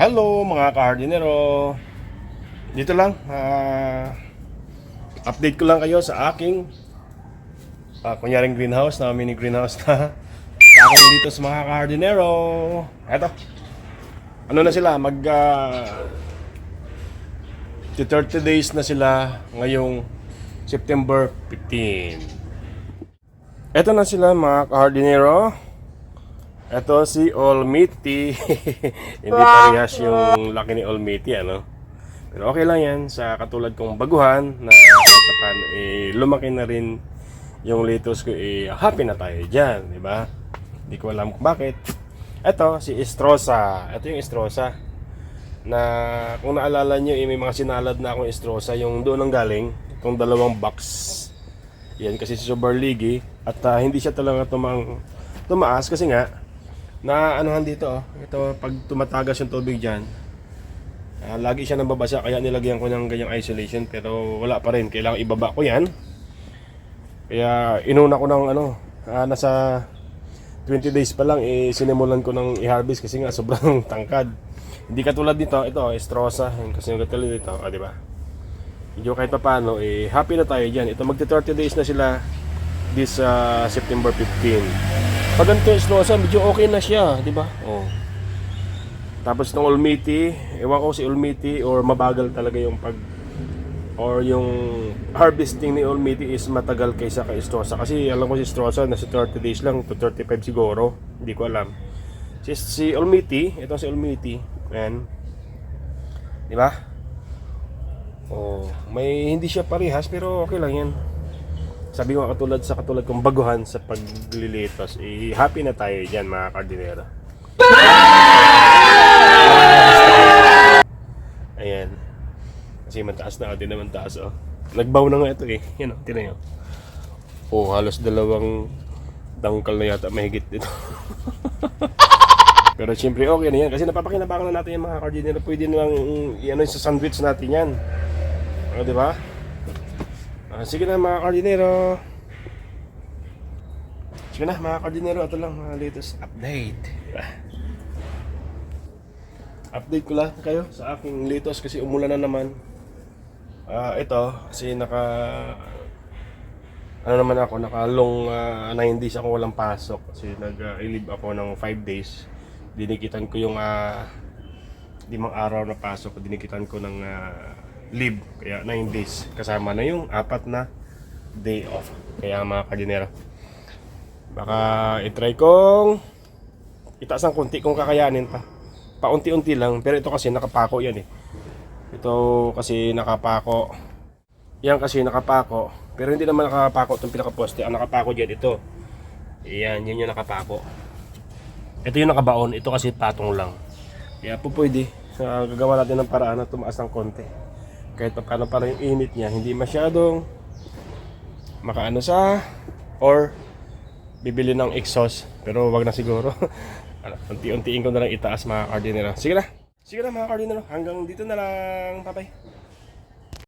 Hello mga kahardinero. Dito lang ah, Update ko lang kayo sa aking uh, Kunyaring greenhouse na mini greenhouse na. Sa aking dito sa mga kahardinero. Eto. Ano na sila mag ah, 30 days na sila ngayong September 15 Eto na sila mga kahardinero ito si Olmiti. Hindi parehas yung laki ni Olmiti, ano? Pero okay lang yan sa katulad kong baguhan na paano, eh, lumaki na rin yung lettuce ko, eh, happy na tayo dyan, di ba? Hindi ko alam kung bakit. Ito, si Estrosa. Ito yung Estrosa. Na kung naalala nyo, eh, may mga sinalad na akong Estrosa. Yung doon ang galing, itong dalawang box. Yan, kasi si Super League. At ah, hindi siya talaga tumang, tumaas kasi nga, na anuhan dito oh. Ito pag tumatagas yung tubig diyan. lagi siya nababasa kaya nilagyan ko ng ganyang isolation pero wala pa rin. Kailangan ibaba ko 'yan. Kaya inuna ko ng ano, ah, nasa 20 days pa lang eh sinimulan ko ng i-harvest kasi nga sobrang tangkad. Hindi katulad dito, ito Estrosa, kasi yung katulad dito, ah, di ba? Medyo kahit pa paano, eh, happy na tayo dyan. Ito magti 30 days na sila this ah, September 15. Pag ganito yung Estrosa, medyo okay na siya, di ba? Oh. Tapos ng Olmiti, ewan ko si Olmiti or mabagal talaga yung pag or yung harvesting ni Olmiti is matagal kaysa kay Estrosa kasi alam ko si Estrosa nasa 30 days lang to 35 siguro hindi ko alam. Si, si Olmiti ito si Olmiti ayan. Di ba? Oh may hindi siya parehas pero okay lang yan sabi ko katulad sa katulad kong baguhan sa paglilitos, eh, happy na tayo dyan mga kardinero. Ayan. Kasi mataas na, di naman taas oh. Nagbaw na nga ito eh. Yan oh, tinan nyo. Oh, halos dalawang dangkal na yata mahigit dito. Pero siyempre okay na yan kasi napapakinabangan na natin yung mga kardinero. Pwede nang i-ano sa sandwich natin yan. O, di ba? Ah, sige na mga kardinero. Sige na mga kardinero, ito lang mga latest update. Ah. Update ko lang kayo sa aking latest kasi umulan na naman. Ah, ito kasi naka ano naman ako, naka long 9 days ako walang pasok kasi nag-leave ako ng 5 days. Dinikitan ko yung ah, limang araw na pasok, dinikitan ko ng ah, leave. Kaya 9 days. Kasama na yung apat na day off. Kaya mga kadinero. Baka itry kong itaas ng konti kung kakayanin pa. Paunti-unti lang. Pero ito kasi nakapako yan eh. Ito kasi nakapako. Yan kasi nakapako. Pero hindi naman nakapako itong pinakaposte. Ang nakapako dyan ito. Yan, yun yung nakapako. Ito yung nakabaon. Ito kasi patong lang. Kaya po pwede. Uh, gagawa natin ng paraan na tumaas ng konti kahit pa paano para yung init niya hindi masyadong makaano sa or bibili ng exhaust. Pero wag na siguro. Ano, unti-untiin ko na lang itaas mga cardinero sige na. Sige na mga cardinero hanggang dito na lang. Bye bye